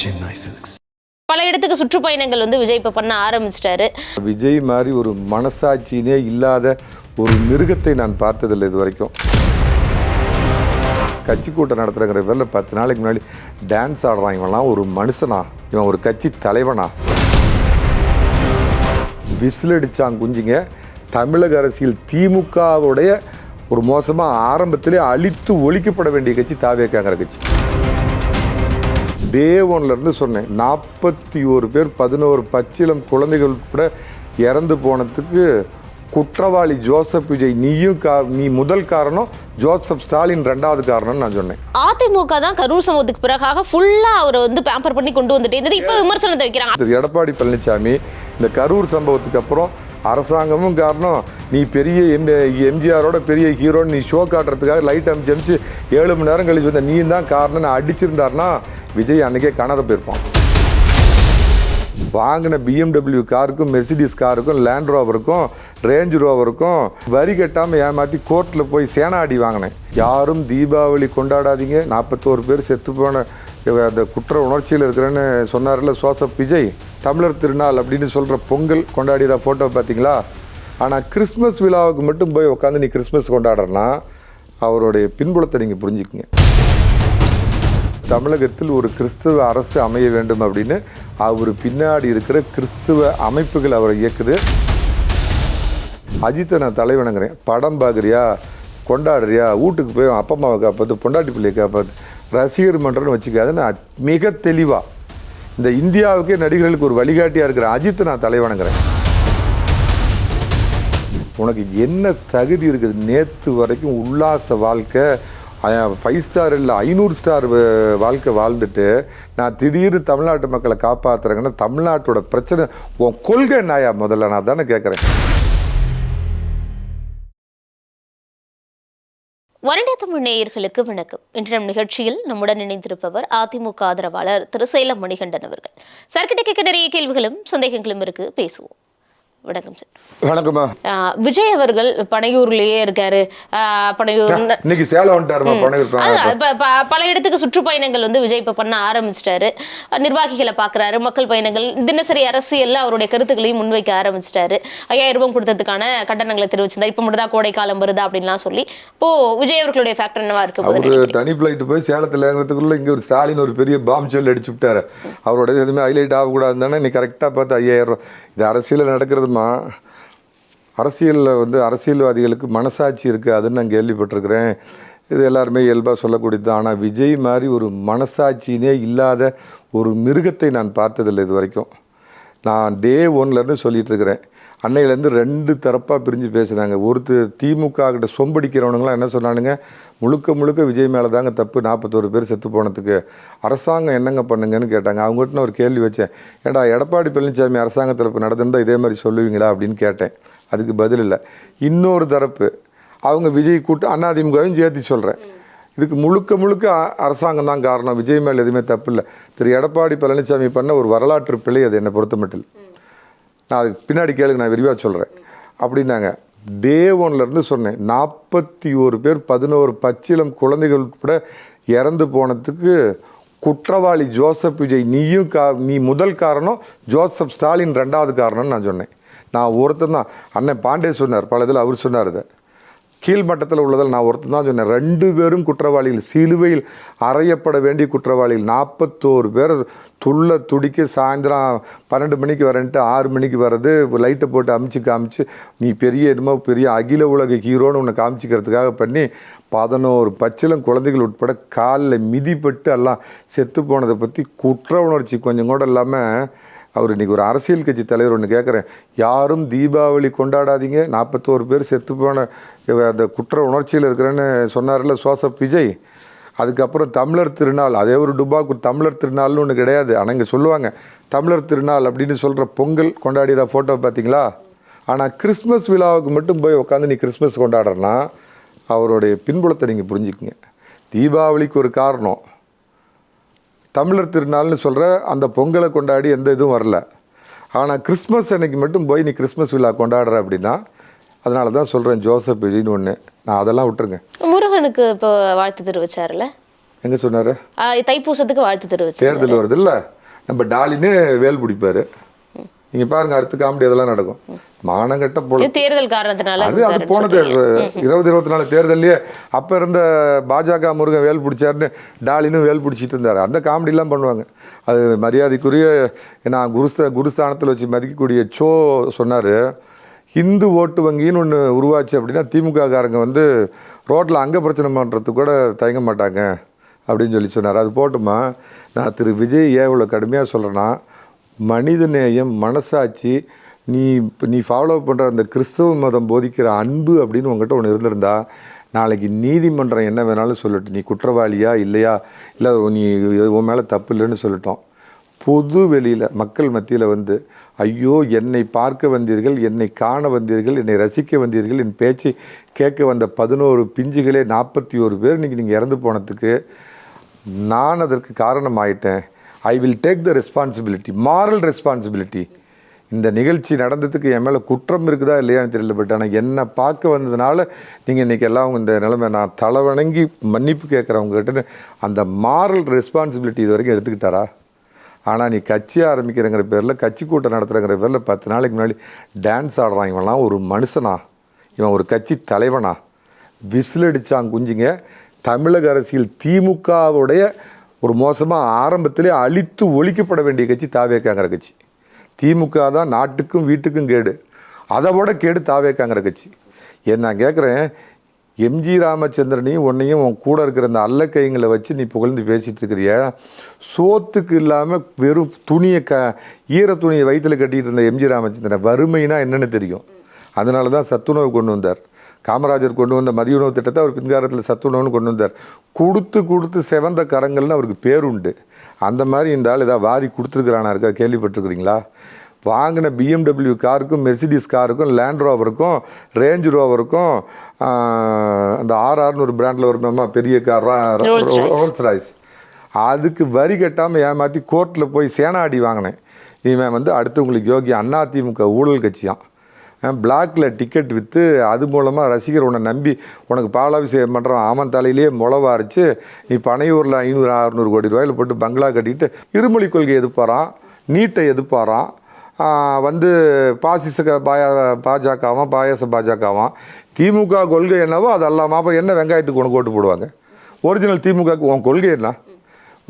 Chennai Silks. பல இடத்துக்கு சுற்றுப்பயணங்கள் வந்து விஜய் இப்போ பண்ண ஆரம்பிச்சிட்டாரு. விஜய் மாதிரி ஒரு மனசாட்சியினே இல்லாத ஒரு மிருகத்தை நான் பார்த்ததில்லை இது வரைக்கும் கட்சி கூட்டம் நடத்துகிறங்கிற பேரில் பத்து நாளைக்கு முன்னாடி டான்ஸ் ஆடுறான் இவன்லாம். ஒரு மனுஷனா. இவன் ஒரு கட்சி தலைவனா. விசில் அடிச்சான் குஞ்சிங்க. தமிழக அரசியல் திமுகவுடைய ஒரு மோசமாக ஆரம்பத்திலே அழித்து ஒழிக்கப்பட வேண்டிய கட்சி தாவேக்காங்கிற கட்சி. டே ஒன்லேருந்து சொன்னேன். நாற்பத்தி ஒரு பேர் பதினோரு பச்சிலம் குழந்தைகள் கூட இறந்து போனதுக்கு குற்றவாளி ஜோசப் விஜய் நீயும் நீ முதல் காரணம் ஜோசப் ஸ்டாலின் ரெண்டாவது காரணம்னு நான் சொன்னேன். அதிமுக தான் கரூர் சம்பவத்துக்கு பிறகாக ஃபுல்லா அவரை வந்து பேம்பர் பண்ணி கொண்டு வந்துட்டே இருந்தது. இப்போ விமர்சனத்தை வைக்கிறாங்க. எடப்பாடி பழனிசாமி இந்த கரூர் சம்பவத்துக்கு அப்புறம் அரசாங்கமும் காரணம் நீ பெரிய எம் எம்ஜிஆரோட பெரிய ஹீரோன்னு நீ ஷோ காட்டுறதுக்காக லைட் அமைச்சு அமைச்சு ஏழு மணி நேரம் கழிச்சு வந்த நீ தான் காரணம்னு அடிச்சிருந்தாருன்னா விஜய் அன்னைக்கே காணாத போயிருப்பான். வாங்கின பிஎம்டபிள்யூ காருக்கும் மெர்சிடிஸ் காருக்கும் லேண்ட் ரோவருக்கும் ரேஞ்ச் ரோவருக்கும் வரி கட்டாமல் ஏமாற்றி கோர்ட்டில் போய் சேனாடி வாங்கினேன். யாரும் தீபாவளி கொண்டாடாதீங்க. நாற்பத்தோரு பேர் செத்து போன அந்த குற்ற உணர்ச்சியில் இருக்கிறேன்னு சொன்னார்ல சோசப் விஜய் தமிழர் திருநாள் அப்படின்னு சொல்கிற பொங்கல் கொண்டாடிற ஃபோட்டோ பார்த்தீங்களா ஆனால் கிறிஸ்மஸ் விழாவுக்கு மட்டும் போய் உட்காந்து நீ கிறிஸ்மஸ் கொண்டாடுறனா அவருடைய பின்புலத்தை நீங்கள் புரிஞ்சுக்குங்க. தமிழகத்தில் ஒரு கிறிஸ்துவ அரசு அமைய வேண்டும் அப்படின்னு அவர் பின்னாடி இருக்கிற கிறிஸ்துவ அமைப்புகள் அவரை இயக்குது. அஜித்தை நான் தலைவணங்குறேன் படம் பார்க்குறியா கொண்டாடுறியா? வீட்டுக்கு போய் அப்பா அம்மாவை காப்பாற்று பொண்டாட்டி பிள்ளையை காப்பாற்று ரசிகர் மன்றம்னு வச்சுக்காது நான் மிக தெளிவாக இந்த இந்தியாவுக்கே நடிகர்களுக்கு ஒரு வழிகாட்டியாக இருக்கிற அஜித்தை நான் தலைவணங்குறேன். உனக்கு என்ன தகுதி இருக்குது? நேற்று வரைக்கும் உல்லாச வாழ்க்கை ஃபைவ் ஸ்டார் இல்லை ஐநூறு ஸ்டார் வாழ்க்கை வாழ்ந்துட்டு நான் திடீர்னு தமிழ்நாட்டு மக்களை காப்பாற்றுறேங்கன்னா தமிழ்நாட்டோட பிரச்சனை உன் கொள்கை நாயா முதல்ல நான் தானே கேட்குறேன் வருட தமிழ் நேயர்களுக்கு வணக்கம். இன்று நம் நிகழ்ச்சியில் நம்முடன் இணைந்திருப்பவர் அதிமுக ஆதரவாளர் திரு சேலம் மணிகண்டன் அவர்கள். சார்கிட்ட கேட்க நிறைய கேள்விகளும் சந்தேகங்களும் இருக்கு. பேசுவோம். வணக்கம் சார். வணக்கம்மா. விஜய் அவர்கள் பனையூர்லயே இருக்காரு. பனையூர் இன்னைக்கு சேலம் பல இடத்துக்கு சுற்றுப்பயணங்கள் வந்து விஜய் இப்ப பண்ண ஆரம்பிச்சிட்டாரு. நிர்வாகிகளை பாக்குறாரு மக்கள் பயணங்கள் தினசரி அரசியல்ல அவருடைய கருத்துக்களையும் முன்வைக்க ஆரம்பிச்சிட்டாரு. ஐயாயிரம் ரூபாய் கொடுத்ததுக்கான கட்டணங்களை தெரிவிச்சிருந்தார். இப்ப மட்டும் தான் கோடை காலம் வருதா அப்படின்லாம் சொல்லி. இப்போ விஜய் அவர்களுடைய ஃபேக்டர் என்னவா இருக்கு அவரு தனி பிளைட் போய் சேலத்தில் இறங்குறதுக்குள்ள இங்கே ஒரு ஸ்டாலின் ஒரு பெரிய பாம் சொல்லி அடிச்சு விட்டாரு. அவரோட எதுவுமே ஹைலைட் ஆகக்கூடாது தானே நீ கரெக்டாக பார்த்து ஐயாயிரம் ரூபா இது அரசியலில் நடக்கிறதுமா அரசியலில் வந்து அரசியல்வாதிகளுக்கு மனசாட்சி இருக்குது அதுன்னு நான் கேள்விப்பட்டிருக்கிறேன். இது எல்லாருமே இயல்பாக சொல்லக்கூடியது. தான் ஆனால் விஜய் மாதிரி ஒரு மனசாட்சினே இல்லாத ஒரு மிருகத்தை நான் பார்த்ததில்லை இது வரைக்கும் நான் டே ஒன்லேருந்து சொல்லிகிட்ருக்கிறேன் அன்னையிலேருந்து ரெண்டு தரப்பாக பிரிஞ்சு பேசுனாங்க. ஒருத்தர் திமுக கிட்ட சொம்படிக்கிறவனுங்களாம் என்ன சொன்னானுங்க? முழுக்க முழுக்க விஜய் மேலே தாங்க தப்பு. நாற்பத்தோரு பேர் செத்து போனதுக்கு அரசாங்கம் என்னங்க பண்ணுங்கன்னு கேட்டாங்க. அவங்ககிட்ட நான் ஒரு கேள்வி வச்சேன். ஏடா எடப்பாடி பழனிசாமி அரசாங்கத்தில் இப்போ நடந்திருந்தால் இதே மாதிரி சொல்லுவீங்களா அப்படின்னு கேட்டேன். அதுக்கு பதில் இல்லை. இன்னொரு தரப்பு அவங்க விஜய் கூட்டு அதிமுகவையும் சேர்த்து சொல்கிறேன் இதுக்கு முழுக்க முழுக்க அரசாங்கம் தான் காரணம். விஜய் மேல் எதுவுமே தப்பு இல்லை. திரு எடப்பாடி பழனிசாமி பண்ண ஒரு வரலாற்று பிழை அது. என்னை பொறுத்த மட்டில். நான் அதுக்கு பின்னாடி கேளுங்க நான் விரிவாக சொல்கிறேன் அப்படின்னாங்க. டே ஒன்லேருந்து சொன்னேன் நாற்பத்தி ஒரு பேர் பதினோரு பச்சிலம் குழந்தைகள் கூட இறந்து போனதுக்கு குற்றவாளி ஜோசப் விஜய் நீயும் கா நீ முதல் காரணம் ஜோசப் ஸ்டாலின் ரெண்டாவது காரணம்னு நான் சொன்னேன். நான் ஒருத்தன் தான். அண்ணன் பாண்டே சொன்னார் பல இதில் அவர் சொன்னார் இதை. கீழ்மட்டத்தில் உள்ளதில் நான் ஒருத்தன் தான் சொன்னேன். ரெண்டு பேரும் குற்றவாளிகள் சிலுவையில் அறையப்பட வேண்டிய குற்றவாளிகள். நாற்பத்தோரு பேர் துள்ள துடிக்க சாயந்தரம் பன்னெண்டு மணிக்கு வரேன்ட்டு ஆறு மணிக்கு வர்றது லைட்டை போட்டு அமுச்சு காமிச்சு நீ பெரிய என்னமோ பெரிய அகில உலக ஹீரோன்னு உன்னை காமிச்சிக்கிறதுக்காக பண்ணி பதினோரு பச்சிலம் குழந்தைகள் உட்பட காலில் மிதிப்பட்டு எல்லாம் செத்து போனதை பற்றி குற்ற உணர்ச்சி கொஞ்சம் கூட இல்லாமல் அவர் இன்றைக்கி ஒரு அரசியல் கட்சி தலைவர் ஒன்று கேட்குறேன் யாரும் தீபாவளி கொண்டாடாதீங்க. நாற்பத்தோரு பேர் செத்து போன அந்த குற்ற உணர்ச்சியில் இருக்கிறேன்னு சொன்னார்ல சோசப் விஜய். அதுக்கப்புறம் தமிழர் திருநாள். அதே ஒரு டுபாக்கு தமிழர் திருநாள்னு ஒன்று கிடையாது. ஆனால் இங்கே சொல்லுவாங்க தமிழர் திருநாள் அப்படின்னு சொல்கிற பொங்கல் கொண்டாடியதா ஃபோட்டோ பார்த்தீங்களா? ஆனால் கிறிஸ்மஸ் விழாவுக்கு மட்டும் போய் உட்காந்து நீ கிறிஸ்மஸ் கொண்டாடுறனா அவருடைய பின்புலத்தை நீங்கள் புரிஞ்சுக்குங்க. தீபாவளிக்கு ஒரு காரணம். தமிழர் திருநாள்னு சொல்கிற அந்த பொங்கலை கொண்டாடி எந்த இதுவும் வரல. ஆனால் கிறிஸ்மஸ் அன்னைக்கு மட்டும் போய் நீ கிறிஸ்மஸ் விழா கொண்டாடுற அப்படின்னா அதனால தான் சொல்கிறேன் ஜோசப் விஜய்னு ஒன்று நான் அதெல்லாம் விட்டுருங்க. முருகனுக்கு இப்போ வாழ்த்து தெரிவிச்சாருல எங்கே சொன்னார்? தைப்பூசத்துக்கு வாழ்த்து தெரிவிச்சு தேர்தல் வருது இல்ல நம்ம டாலின்னு வேல் பிடிப்பாரு. நீங்க பாருங்க அடுத்த காமெடி அதெல்லாம் நடக்கும். மானங்கட்ட போல தேர்தல் காரணத்தினால அது அது போன தேர்தல். இருபது இருபத்தி நாலு தேர்தல்லையே அப்ப இருந்த பாஜக முருகன் வேல் பிடிச்சாருன்னு டாலினும் வேல் பிடிச்சிட்டு இருந்தாரு. அந்த காமெடிலாம் பண்ணுவாங்க. அது மரியாதைக்குரிய நான் குருஸ்த குருஸ்தானத்தில் வச்சு மதிக்கக்கூடிய சோ சொன்னாரு. இந்து ஓட்டு வங்கின்னு ஒன்று உருவாச்சு அப்படின்னா திமுக காரங்க வந்து ரோட்டில் அங்க பிரச்சனை பண்ணுறதுக்கு கூட தயங்க மாட்டாங்க அப்படின்னு சொல்லி சொன்னார். அது போட்டுமா? நான் திரு விஜய் ஏன் இவ்வளோ கடுமையாக சொல்கிறேன்னா மனிதநேயம் மனசாட்சி நீ இப்போ நீ ஃபாலோ பண்ணுற அந்த கிறிஸ்தவ மதம் போதிக்கிற அன்பு அப்படின்னு உங்ககிட்ட ஒன்று இருந்திருந்தா நாளைக்கு நீதிமன்றம் என்ன வேணாலும் சொல்லட்டும். நீ குற்றவாளியா இல்லையா? இல்லை நீ உன் மேலே தப்பு இல்லைன்னு சொல்லட்டும். பொது வெளியில் மக்கள் மத்தியில் வந்து ஐயோ என்னை பார்க்க வந்தீர்கள் என்னை காண வந்தீர்கள் என்னை ரசிக்க வந்தீர்கள் என் பேச்சை கேட்க வந்த பதினோரு பிஞ்சுகளே நாற்பத்தி ஒரு பேர் இன்னைக்கு நீங்கள் இறந்து போனதுக்கு நான் அதற்கு காரணமாயிட்டேன். I will take the responsibility moral responsibility இந்த நிகழ்ச்சி நடந்ததுக்கு என் மேலே குற்றம் இருக்குதா இல்லையான்னு தெரியல பட் ஆனால் என்னை பார்க்க வந்ததுனால நீங்கள் இன்றைக்கி எல்லாம் இந்த நிலைமை நான் தலை வணங்கி மன்னிப்பு கேட்குறவங்ககிட்ட அந்த மாரல் ரெஸ்பான்சிபிலிட்டி இது வரைக்கும் எடுத்துக்கிட்டாரா? ஆனால் நீ கட்சி ஆரம்பிக்கிறங்கிற பேரில் கட்சி கூட்டம் நடத்துகிறங்கிற பேரில் பத்து நாளைக்கு முன்னாடி டான்ஸ் ஆடுறான். இவன்லாம் ஒரு மனுஷனா. இவன் ஒரு கட்சி தலைவனா. விசில் அடித்தான் குஞ்சுங்க. தமிழக அரசியல் திமுகவுடைய ஒரு மோசமாக ஆரம்பத்திலே அழித்து ஒழிக்கப்பட வேண்டிய கட்சி தாவேக்காங்கிற கட்சி. திமுக தான் நாட்டுக்கும் வீட்டுக்கும் கேடு. அதை விட கேடு தாவேக்காங்கிற கட்சி. ஏன் நான் கேட்குறேன் எம்ஜி ராமச்சந்திரனையும் உன்னையும் உன் கூட இருக்கிற அந்த அல்ல கைங்களை வச்சு நீ புகழ்ந்து பேசிகிட்டு இருக்கிறிய. சோத்துக்கு இல்லாமல் வெறும் துணியை க ஈர துணியை வயிற்றில் கட்டிகிட்டு இருந்த எம்ஜி ராமச்சந்திரன் வறுமைனா என்னென்னு தெரியும். அதனால தான் சத்துணவு கொண்டு வந்தார். காமராஜர் கொண்டு வந்த மதிய உணவு திட்டத்தை அவர் பின்காலத்தில் சத்துணவுன்னு கொண்டு வந்தார். கொடுத்து கொடுத்து செவந்த கரங்கள்னு அவருக்கு பேருண்டு. அந்த மாதிரி இந்த ஆள் ஏதாவது வாரி கொடுத்துருக்குறானா இருக்கா? கேள்விப்பட்டிருக்கிறீங்களா? வாங்கின பிஎம்டபிள்யூ காருக்கும் மெர்சிடிஸ் காருக்கும் லேண்ட் ரோவருக்கும் ரேஞ்ச் ரோவருக்கும் அந்த ஆர்ஆர்னு ஒரு பிராண்டில் ஒரு பெரிய கார். ரோல்ஸ் ராய்ஸ் அதுக்கு வரி கட்டாமல் ஏமாற்றி கோர்ட்டில் போய் சேனாடி வாங்கினேன். இவன் வந்து அடுத்து உங்களுக்கு யோகி அதிமுக ஊழல் கட்சியான் பிளாக்கில் டிக்கெட் விற்று அது மூலமாக ரசிகர் உன்னை நம்பி உனக்கு பாலாபிஷேகம் பண்ணுறான் ஆமன் தலையிலேயே முளவா அரைச்சு நீ பனையூரில் ஐநூறு அறுநூறு கோடி ரூபாயில் போட்டு பங்களா கட்டிட்டு இருமொழி கொள்கை எதிர்ப்பாரான் நீட்டை எதிர்ப்பாரான் வந்து பாசிச பாயா பாஜகவும் பாயாச பாஜகவும். திமுக கொள்கை என்னவோ அது அல்லாமல் அப்போ என்ன வெங்காயத்துக்கு உனக்கு ஓட்டு போடுவாங்க? ஒரிஜினல் திமுகவுக்கு உன் கொள்கை என்ன?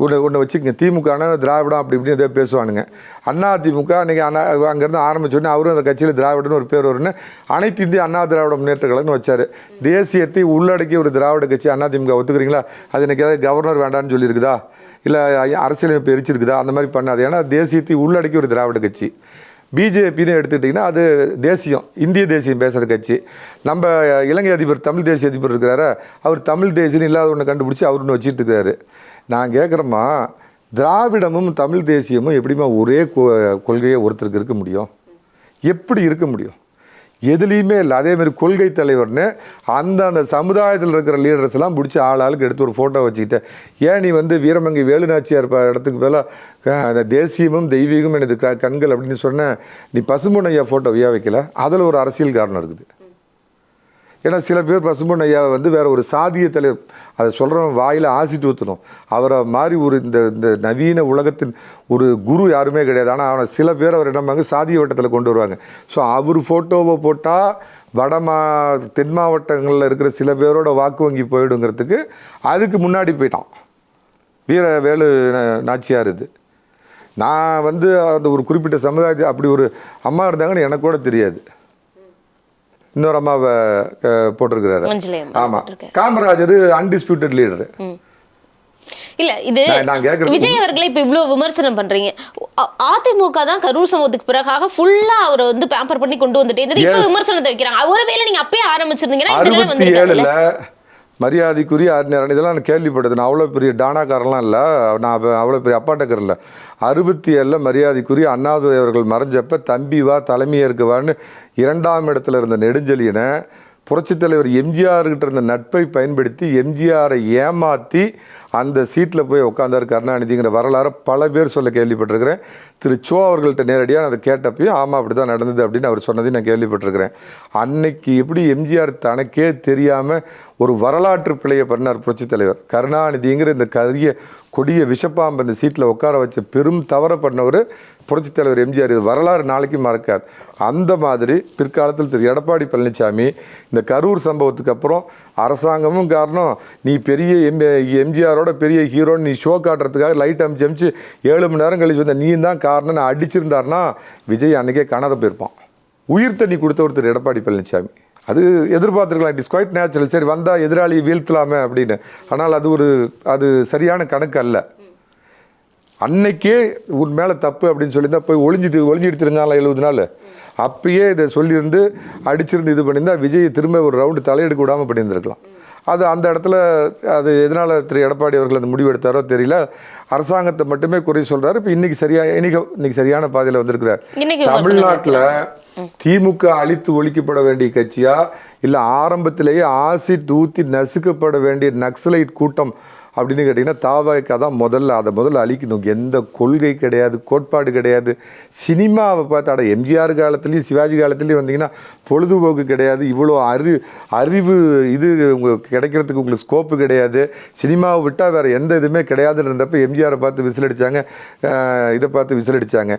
ஒன்று ஒன்று வச்சுக்கங்க. திமுக திராவிடம் அப்படி இப்படின்னு ஏதோ பேசுவானுங்க. அண்ணா திமுக அன்றைக்கி அண்ணா அங்கேருந்து ஆரம்பிச்சோடனே அவரும் அந்த கட்சியில் திராவிடன்னு ஒரு பேர் வரும்னு அனைத்து இந்திய அண்ணா திராவிட முன்னேற்ற கழகம்னு வச்சார். தேசியத்தை உள்ளடக்கிய ஒரு திராவிட கட்சி அண்ணா திமுக ஒத்துக்கிறீங்களா? அது எனக்கு ஏதாவது கவர்னர் வேண்டான்னு சொல்லியிருக்குதா? இல்லை அரசியலமைப்பு எரிச்சிருக்குதா? அந்த மாதிரி பண்ணாது ஏன்னா தேசியத்தை உள்ளடக்கிய ஒரு திராவிட கட்சி. பிஜேபின்னு எடுத்துக்கிட்டிங்கன்னா அது தேசியம் இந்திய தேசியம் பேசுகிற கட்சி. நம்ம இலங்கை அதிபர் தமிழ் தேசிய அதிபர் இருக்கிறாரா? அவர் தமிழ் தேசியன்னு இல்லாத ஒன்று கண்டுபிடிச்சி அவர் ஒன்று வச்சுட்டு இருக்காரு. நான் கேட்குறோமா திராவிடமும் தமிழ் தேசியமும் எப்படிம்மா ஒரே கொ- கொள்கையை ஒருத்தருக்கு இருக்க முடியும்? எப்படி இருக்க முடியும்? எதுலேயுமே இல்லை. அதே மாதிரி கொள்கை தலைவர்னு அந்த அந்த சமுதாயத்தில் இருக்கிற லீடர்ஸ் எல்லாம் பிடிச்சி ஆள் ஆளுக்கு எடுத்து ஒரு ஃபோட்டோ வச்சுக்கிட்டேன் ஏன் நீ வந்து வீரமங்கை வேலுநாச்சியார் இடத்துக்கு மேலே அந்த தேசியமும் தெய்வீகமும் எனது க கண்கள் அப்படின்னு சொன்ன நீ பசும்பொன் ஐயா ஃபோட்டோ வியா வைக்கல? அதில் ஒரு அரசியல் காரணம் இருக்குது. ஏன்னா சில பேர் பசும்பொன் ஐயாவை வந்து வேறு ஒரு சாதிய தலைவர் அதை சொல்கிறவன் வாயில் ஆசிட்டு ஊற்றணும் அவரை மாதிரி ஒரு இந்த இந்த நவீன உலகத்தின் ஒரு குரு யாருமே கிடையாது. ஆனால் அவனை சில பேர் அவர் என்ன சாதிய வட்டத்தில் கொண்டு வருவாங்க. ஸோ அவர் ஃபோட்டோவை போட்டால் வட மா தென் மாவட்டங்களில் இருக்கிற சில பேரோட வாக்கு வங்கி போயிடுங்கிறதுக்கு அதுக்கு முன்னாடி போயிட்டான். வீர வேலு நாச்சியார் இது. நான் வந்து அந்த ஒரு குறிப்பிட்ட சமுதாயத்தை அப்படி ஒரு அம்மா இருந்தாங்கன்னு எனக்கு கூட தெரியாது. இன்னொரு அம்மாவை போட்டிருக்கிறாரு. ஆமா. காமராஜர் அன்டிஸ்பியூட்டட் லீடர் இல்ல இது விஜய் அவர்களை இப்ப இவ்வளவு விமர்சனம் பண்றீங்க. அதிமுக தான் கரூர் சம்பவத்துக்கு பிறகாக ஃபுல்லா அவரை வந்து பேம்பர் பண்ணி கொண்டு வந்துட்டே இருந்தது. இப்ப. விமர்சனத்தை வைக்கிறாங்க. ஒருவேளை நீங்க அப்பயே ஆரம்பிச்சிருந்தீங்கன்னா இந்த நிலை ஏழுல மரியாதைக்குரிய அறிஞர் இதெல்லாம் நான் கேள்விப்பட்டது. நான் அவ்வளோ பெரிய டானாக்காரெல்லாம் இல்லை. நான் அவ்வளோ பெரிய அப்பாட்டக்கர் இல்லை. அறுபத்தி ஏழில் மரியாதைக்குரிய அண்ணாதுரை அவர்கள் மறைஞ்சப்ப தம்பி வா தலைமையேற்கு வான்னு இரண்டாம் இடத்துல இருந்த நெடுஞ்செலியனை புரட்சித் தலைவர் எம்ஜிஆர்கிட்ட இருந்த நட்பை பயன்படுத்தி எம்ஜிஆரை ஏமாற்றி அந்த சீட்டில் போய் உட்காந்தார் கருணாநிதிங்கிற வரலாறை பல பேர் சொல்ல கேள்விப்பட்டிருக்கிறேன். திரு சோ அவர்கள்ட்ட நேரடியாக நான் அதை கேட்டப்பையும் ஆமாம் அப்படி தான் நடந்தது அப்படின்னு அவர் சொன்னதையும் நான் கேள்விப்பட்டிருக்கிறேன். அன்னைக்கு எப்படி எம்ஜிஆர் தனக்கே தெரியாமல் ஒரு வரலாற்று பிழையை பண்ணார் புரட்சித் தலைவர். கருணாநிதிங்கிற இந்த கரிய கொடிய விஷப்பாம்பு அந்த சீட்டில் உட்கார வச்ச பெரும் தவற பண்ணவர் புரட்சித் தலைவர் எம்ஜிஆர். இது வரலாறு நாளைக்கு மறக்காது. அந்த மாதிரி பிற்காலத்தில் திரு எடப்பாடி பழனிசாமி இந்த கரூர் சம்பவத்துக்கு அப்புறம் அரசாங்கமும் காரணம் நீ பெரிய எம் எம்ஜிஆரோட பெரிய ஹீரோன்னு நீ ஷோ காட்டுறதுக்காக லைட் அமிச்சு அமிச்சு ஏழு மணி நேரம் கழிச்சு வந்த நீ தான் காரணம்னு அடிச்சிருந்தாருன்னா விஜய் அன்னைக்கே காணாத போயிருப்பான். உயிர் தண்ணி கொடுத்த ஒருத்தர் எடப்பாடி பழனிசாமி. அது எதிர்பார்த்துருக்கலாம் இட் இஸ் குவைட் நேச்சுரல் சரி வந்தால் எதிராளியை வீழ்த்தலாமே அப்படின்னு. ஆனால் அது ஒரு அது சரியான கணக்கு அல்ல. அன்னைக்கே உன் மேலே தப்பு அப்படின்னு சொல்லியிருந்தா போய் ஒளிஞ்சு ஒளிஞ்சிட்டு தெரிஞ்சாலும் எழுபது நாள்? அப்பயே இதை சொல்லியிருந்து அடிச்சிருந்து இது பண்ணியிருந்தா விஜய் திரும்ப ஒரு ரவுண்டு தலையெடுக்க விடாமல் பண்ணியிருந்திருக்கலாம். அது அந்த இடத்துல அது எதனால் திரு எடப்பாடி அவர்கள் அந்த முடிவு எடுத்தாரோ தெரியல. அரசாங்கத்தை மட்டுமே குறை சொல்கிறாரு இப்போ இன்னைக்கு சரியா இன்னைக்கு இன்னைக்கு சரியான பாதையில் வந்திருக்கிறார். தமிழ்நாட்டில் திமுக அழித்து ஒழிக்கப்பட வேண்டிய கட்சியா? இல்லை ஆரம்பத்திலேயே ஆசிட் ஊற்றி நசுக்கப்பட வேண்டிய நக்சலைட் கூட்டம் அப்படின்னு கேட்டிங்கன்னா தாவாய்க்கா தான் முதல்ல அதை முதல்ல அழிக்கணும். எந்த கொள்கை கிடையாது கோட்பாடு கிடையாது. சினிமாவை பார்த்து அட எம்ஜிஆர் காலத்துலேயும் சிவாஜி காலத்துலேயும் வந்தீங்கன்னா பொழுதுபோக்கு கிடையாது. இவ்வளோ அறி அறிவு இது உங்களுக்கு கிடைக்கிறதுக்கு உங்களுக்கு ஸ்கோப்பு கிடையாது. சினிமாவை விட்டால் வேறு எந்த இதுவுமே கிடையாதுன்னு இருந்தப்ப எம்ஜிஆரை பார்த்து விசிலடித்தாங்க இதை பார்த்து விசிலடிச்சாங்க.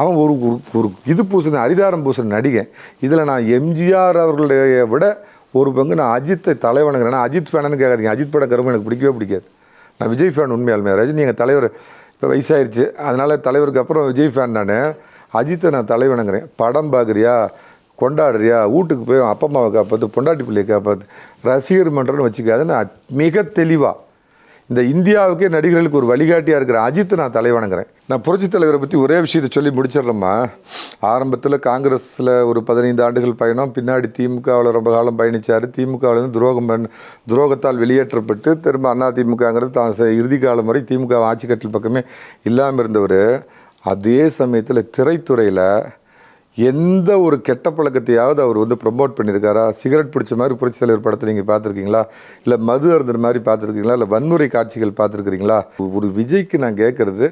அவன் ஒரு ஒரு இது பூசின அரிதாரம் பூசின நடிகன். இதில் நான் எம்ஜிஆர் அவர்களுடைய விட ஒரு பங்கு நான் அஜித்தை தலைவனுங்கிறேன். அஜித் ஃபேனு கேட்காதீங்க. அஜித் படம் கரும்பு எனக்கு பிடிக்கவே பிடிக்காது. நான் விஜய் ஃபேன் உண்மையாலுமே. ரஜினி எங்கள் தலைவர் இப்போ வயசாயிருச்சு. அதனால் தலைவருக்கு அப்புறம் விஜய் ஃபேன் நான். அஜித்தை நான் தலைவனுங்கிறேன். படம் பார்க்குறியா கொண்டாடுறியா? வீட்டுக்கு போய் அப்பா அம்மாவை காப்பாற்று பொண்டாட்டி பிள்ளையை காப்பாற்று ரசிகர் மன்றம்னு வச்சுக்காது நான் மிக தெளிவாக இந்த இந்தியாவுக்கே நடிகர்களுக்கு ஒரு வழிகாட்டியாக இருக்கிற அஜித்தை நான் தலைவணங்குறேன். நான் புரட்சித் தலைவரை பற்றி ஒரே விஷயத்தை சொல்லி முடிச்சிடுறேம்மா. ஆரம்பத்தில் காங்கிரஸில் ஒரு பதினைந்து ஆண்டுகள் பயணம் பின்னாடி திமுகவில் ரொம்ப காலம் பயணித்தார் திமுகவிலேருந்து துரோகம் பண்ண துரோகத்தால் வெளியேற்றப்பட்டு திரும்ப அண்ணா திமுகங்கிறது தான் இறுதி காலம் வரை திமுக ஆட்சி கட்டில் பக்கமே இல்லாமல் இருந்தவர். அதே சமயத்தில் திரைத்துறையில் எந்த ஒரு கெட்ட பழக்கத்தையாவது அவர் வந்து ப்ரொமோட் பண்ணியிருக்காரா? சிகரெட் பிடிச்ச மாதிரி புரட்சி தலைவர் படத்தை நீங்கள் பார்த்துருக்கீங்களா? இல்லை மது அருந்துற மாதிரி பார்த்துருக்கீங்களா? இல்லை வன்முறை காட்சிகள் பார்த்துருக்கிறீங்களா? ஒரு விஜய்க்கு நான் கேட்குறது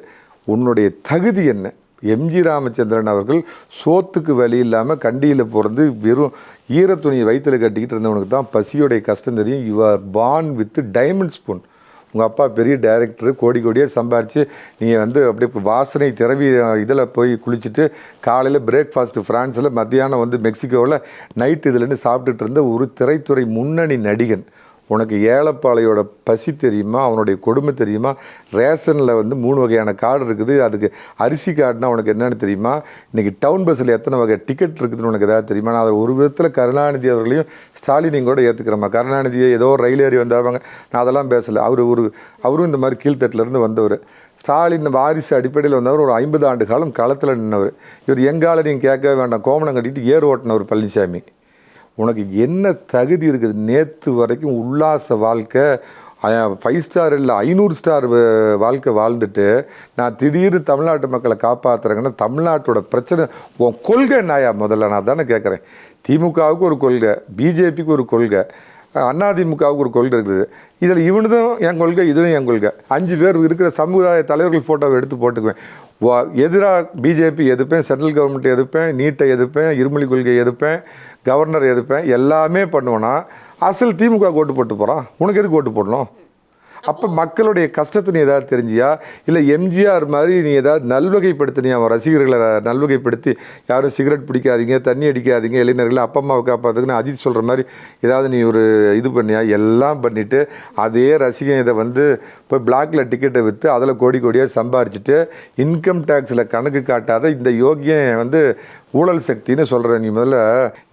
உன்னுடைய தகுதி என்ன? எம்ஜி ராமச்சந்திரன் அவர்கள் சோத்துக்கு வழி இல்லாமல் கண்டியில் பிறந்து வெறும் ஈரத்துணியை வயிற்றுல கட்டிக்கிட்டு இருந்தவனுக்கு தான் பசியோடைய கஷ்டம் தெரியும். You are born with diamond spoon உங்கள் அப்பா பெரிய டைரக்டர் கோடி கோடியாக சம்பாரித்து நீங்கள் வந்து அப்படியே வாசனை திரவி இதில் போய் குளிச்சுட்டு காலையில் பிரேக்ஃபாஸ்ட்டு ஃப்ரான்ஸில் மத்தியானம் வந்து மெக்சிகோவில் நைட் இதுலன்னு சாப்பிட்டுட்டு இருந்த ஒரு திரைத்துறை முன்னணி நடிகன். உனக்கு ஏலப்பாளையோட பசி தெரியுமா? அவனுடைய கொடுமை தெரியுமா? ரேஷனில் வந்து மூணு வகையான கார்டு இருக்குது. அதுக்கு அரிசி கார்டுனா உனக்கு என்னென்னு தெரியுமா? இன்றைக்கி டவுன் பஸ்ஸில் எத்தனை வகை டிக்கெட் இருக்குதுன்னு உனக்கு ஏதாவது தெரியுமா? நான் அதை ஒரு விதத்தில் கருணாநிதி அவர்களையும் ஸ்டாலினையும் கூட ஏற்றுக்கிறேம்மா கருணாநிதியை ஏதோ ஒரு ரயில் ஏறி வந்தாங்க நான் அதெல்லாம் பேசலை. அவர் ஒரு அவரும் இந்த மாதிரி கீழ்த்தட்டிலேருந்து வந்தவர். ஸ்டாலின் வாரிசு அடிப்படையில் வந்தவர் ஒரு ஐம்பது ஆண்டு காலம் களத்தில் நின்றவர் இவர் எங்காலரையும் கேட்கவே வேண்டாம். கோமணம் கட்டிட்டு ஏர் ஓட்டினவர் பழனிசாமி. உனக்கு என்ன தகுதி இருக்குது? நேற்று வரைக்கும் உல்லாச வாழ்க்கை ஃபைவ் ஸ்டார் இல்லை ஐநூறு ஸ்டார் வாழ்க்கை வாழ்ந்துட்டு நான் திடீர்னு தமிழ்நாட்டு மக்களை காப்பாற்றுறேங்கன்னா தமிழ்நாட்டோட பிரச்சனை உன் கொள்கை நாயா முதல்ல நான் தானே கேட்குறேன் திமுகவுக்கு ஒரு கொள்கை பிஜேபிக்கு ஒரு கொள்கை அதிமுகவுக்கு ஒரு கொள்கை இருக்குது. இதில் இவனுதும் என் கொள்கை இதுவும் என் கொள்கை. அஞ்சு பேர் இருக்கிற சமுதாய தலைவர்கள் ஃபோட்டோவை எடுத்து போட்டுக்குவேன். வா- எதிராக பிஜேபி எதிர்ப்பேன் சென்ட்ரல் கவர்மெண்ட் எதிர்ப்பேன் நீட்டை எதிர்ப்பேன் இருமொழி கொள்கை எதிர்ப்பேன். கவர்னர் எதிர்ப்பேன் எல்லாமே பண்ணுவேன்னா அசல் திமுக ஓட்டு போட்டு போகிறான் உனக்கு எதுக்கு ஓட்டு போடணும்? அப்போ மக்களுடைய கஷ்டத்தை நீ ஏதாவது தெரிஞ்சியா? இல்லை எம்ஜிஆர் மாதிரி நீ ஏதாவது நல்வகைப்படுத்தினியா அவன் ரசிகர்களை நல்வகைப்படுத்தி யாரும் சிகரெட் பிடிக்காதீங்க தண்ணி அடிக்காதீங்க இளைஞர்களை அப்பா அம்மாவை காப்பாற்றுக்குன்னு அஜித் சொல்கிற மாதிரி ஏதாவது நீ ஒரு இது பண்ணியா? எல்லாம் பண்ணிவிட்டு அதே ரசிகன் இதை வந்து போய் பிளாக்ல டிக்கெட்டை விற்று அதில் கோடி கோடியாக சம்பாரிச்சிட்டு இன்கம் டேக்ஸில் கணக்கு காட்டாத இந்த யோகியன் வந்து ஊழல் சக்தின்னு சொல்கிற நீ முதல்ல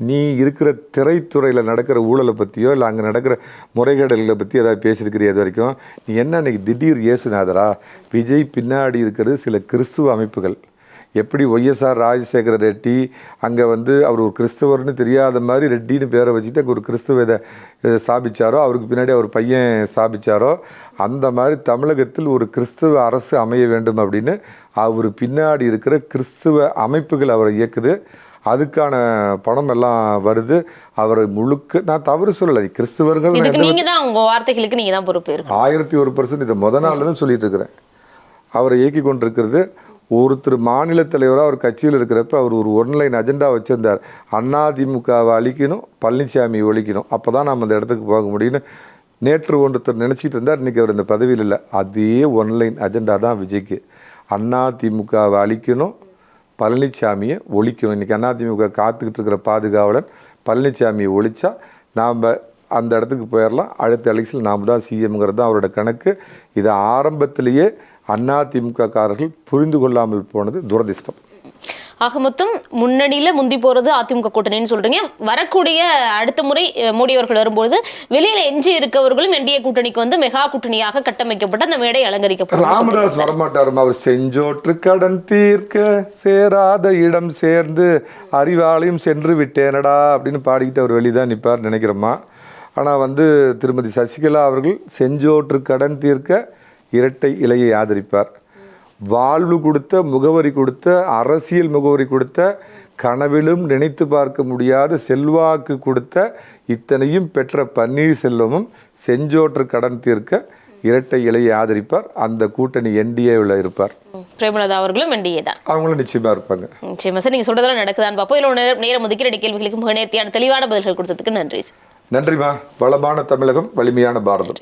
நீ இருக்கிற திரைத்துறையில் நடக்கிற ஊழலை பற்றியோ இல்லை அங்கே நடக்கிற முறைகேடுகளை பற்றி ஏதாவது பேசியிருக்கிறிய இது வரைக்கும்? நீ என்ன அன்றைக்கி திடீர் இயேசுநாதரா? விஜய் பின்னாடி இருக்கிறது சில கிறிஸ்துவ அமைப்புகள். எப்படி ஒய்எஸ்ஆர் ராஜசேகர ரெட்டி அங்கே வந்து அவர் ஒரு கிறிஸ்தவர்னு தெரியாத மாதிரி ரெட்டின்னு பேரை வச்சுட்டு அங்கே ஒரு கிறிஸ்துவ இதை ஸ்தாபித்தாரோ ஸ்தாபிச்சாரோ அவருக்கு பின்னாடி அவர் பையன் ஸ்தாபித்தாரோ அந்த மாதிரி தமிழகத்தில் ஒரு கிறிஸ்துவ அரசு அமைய வேண்டும் அப்படின்னு அவர் பின்னாடி இருக்கிற கிறிஸ்துவ அமைப்புகள் அவரை இயக்குது. அதுக்கான பணம் எல்லாம் வருது. அவர் முழுக்க நான் தவறு சொல்லலை. கிறிஸ்துவர்கள் நீங்க தான் உங்க வார்த்தைகளுக்கு நீங்க தான் பொறுப்பு ஆயிரத்தி ஒரு பர்சன்ட் இதை முத நாள்ல தான் சொல்லிட்டு இருக்கிறேன். அவரை இயக்கி கொண்டிருக்கிறது ஒருத்தர் மாநில தலைவராக அவர் கட்சியில் இருக்கிறப்ப அவர் ஒரு ஒன்லைன் அஜெண்டா வச்சிருந்தார். அதிமுகவை அழிக்கணும் பழனிசாமி ஒழிக்கணும். அப்போ தான் நம்ம அந்த இடத்துக்கு போக முடியும்னு நேற்று ஒருத்தர் நினச்சிட்டு இருந்தார். இன்றைக்கி அவர் இந்த பதவியில் இல்லை. அதே ஒன்லைன் அஜெண்டா தான் விஜய்க்கு. அதிமுகவை அழிக்கணும் பழனிசாமியை ஒழிக்கணும். இன்றைக்கி அதிமுக காத்துக்கிட்டு இருக்கிற பாதுகாவலன் பழனிசாமியை ஒழிச்சா நாம் அந்த இடத்துக்கு போயிடலாம் அடுத்த எலெக்ஷன் நாம் தான் சிஎம்ங்கிறது தான் அவரோட கணக்கு. இதை ஆரம்பத்திலேயே அதிமுக காரர்கள் புரிந்து கொள்ளாமல் போனது துரதிர்ஷ்டம். ஆக மொத்தம் முன்னணியில முந்தி போறது அதிமுக கூட்டணின்னு சொல்றீங்க. வரக்கூடிய அடுத்த முறை மோடி அவர்கள் வரும்போது வெளியில எஞ்சி இருக்கவர்களும் என்டிஏ கூட்டணிக்கு வந்து மெகா கூட்டணியாக கட்டமைக்கப்பட்டு அந்த மேடை அலங்கரிக்கப்படும் ராமதாஸ் வரமாட்டாருமா? அவர் செஞ்சோற்று கடன் தீர்க்க சேராத இடம் சேர்ந்து அறிவாலயம் சென்று விட்டேனடா அப்படின்னு பாடிக்கிட்டு அவர் வெளியே நிற்பார் நினைக்கிறோமா ஆனால் வந்து திருமதி சசிகலா அவர்கள் செஞ்சோற்று கடன் தீர்க்க இரட்டை இலையை ஆதரிப்பார். வாழ்வு கொடுத்த முகவரி கொடுத்த அரசியல் முகவரி கொடுத்த கனவிலும் நினைத்து பார்க்க முடியாத செல்வாக்கு கொடுத்த இத்தனையும் பெற்ற பன்னீர்செல்வமும் செஞ்சோற்று கடன் தீர்க்க இரட்டை இலையை ஆதரிப்பார். அந்த கூட்டணி என்டிஏவில் இருப்பார். பிரேமலதா அவர்களும் என்டிஏ தான் அவங்களும் நிச்சயமாக இருப்பாங்க. நிச்சயமா சார் நீங்க சொல்றதெல்லாம் நடக்குதான்னு பார்ப்போம். இல்லை நேரம் நேரம் ஒதுக்கி ரெண்டு கேள்விகளுக்கு மிக நேர்த்தியான தெளிவான பதில்கள் கொடுத்ததுக்கு நன்றி நன்றிமா வளமான தமிழகம் வலிமையான பாரதம்.